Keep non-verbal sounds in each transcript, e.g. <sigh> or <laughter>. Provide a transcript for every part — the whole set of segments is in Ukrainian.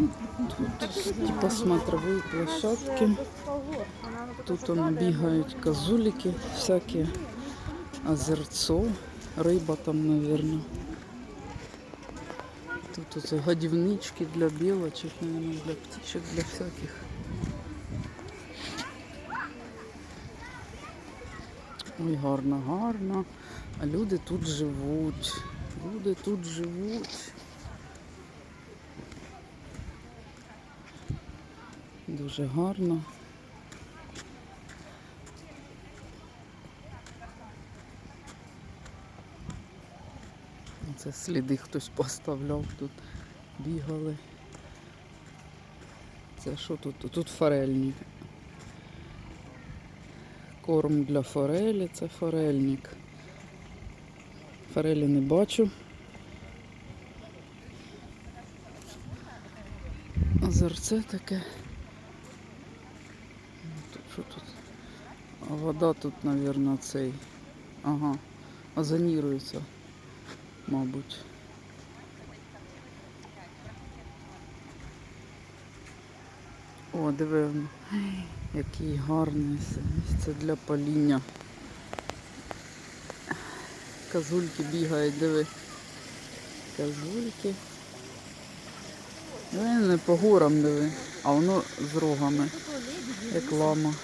Тут типа смотровые площадки. Тут он бегают козулики всякие, озерцо, рыба там, наверное. Тут оце годівнички для білочок, наверное, для птичок, для всяких. Ой, гарно, гарно. А люди тут живуть. Люди тут живуть. Дуже гарно. Це сліди хтось поставляв тут, бігали. Це що тут? Тут форельник. Корм для форелі, це форельник. Форелі не бачу. Озерце таке. Що тут? А вода тут, мабуть, цей. Ага, озонірується, мабуть. О, диви, який гарний це для паління. Козульки бігають, диви. Козульки. Диви, не по горам диви, а воно з рогами, як лама.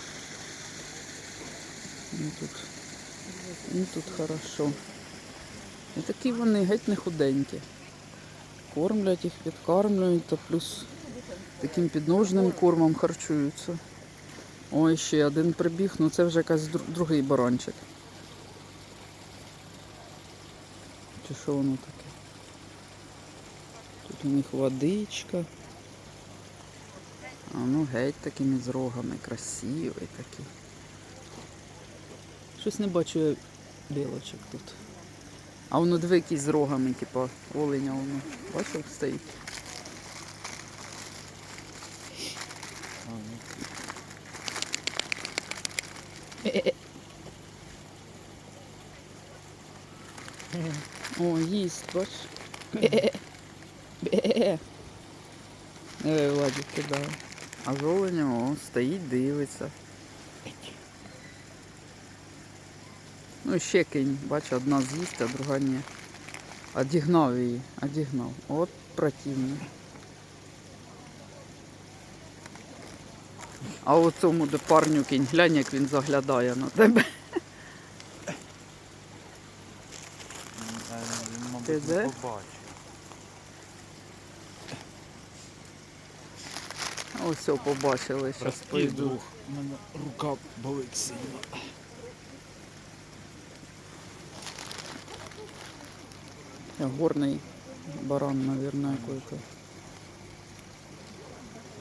Ну тут, ну тут хорошо. І такі вони геть не худенькі. Кормлять їх, підкармлюють, та плюс таким підножним кормом харчуються. Ой, ще один прибіг, ну це вже якась дру- другий баранчик. Чи що воно таке? У них водичка. А ну геть такими з рогами, красивий такий. Щось не бачу я білочок тут. А воно диви якісь з рогами, типу оленя воно. Бачив, стоїть. О, їсть, бач. <laughs> Диви, кидає. А з о, стоїть, дивиться. Ну, ще кинь, бач, одна з'їсть, а друга ні. Одігнав її, одігнав. От противно. А от цьому де парню кинь, глянь, як він заглядає на тебе. Він, Ти мабуть, де? не побачив. Ось побачили, зараз друг, у мене рука болить сильно. Горний баран, наверное, какой-то.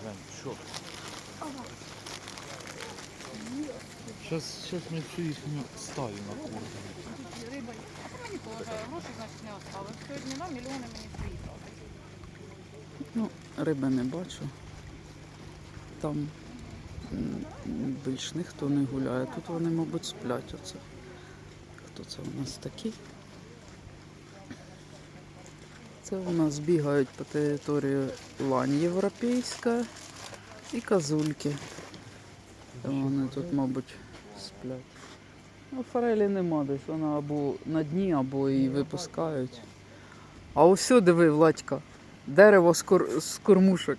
Глянь, що? Щас, щас ми цю їхню стаю накормимо. Риба, а мені теж гроші, значить, не осталось. Сьогодні на мільйони мені приїхали. Ну, риби не бачу. Там більш ніхто не гуляє. Тут вони, мабуть, сплять оце. Хто це у нас такі? Це у нас бігають по території лань європейська і козульки. Вони тут, мабуть, сплять. Ну, форелі нема десь, вона або на дні, або її випускають. А ось диви, Владька, дерево з, кор... з кормушок.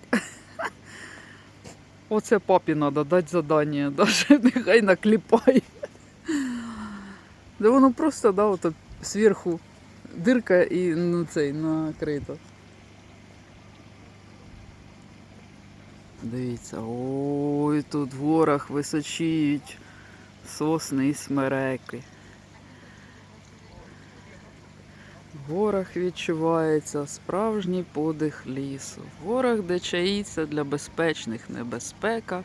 Оце папі треба дати задання, <laughs> даже нехай накліпає. Да воно просто, да, от зверху дирка і ну, цей накрито. Дивіться, ой, тут в горах височіють сосни і смереки. В горах відчувається справжній подих лісу. В горах, де чаїться для безпечних небезпека,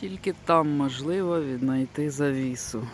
тільки там можливо віднайти завісу.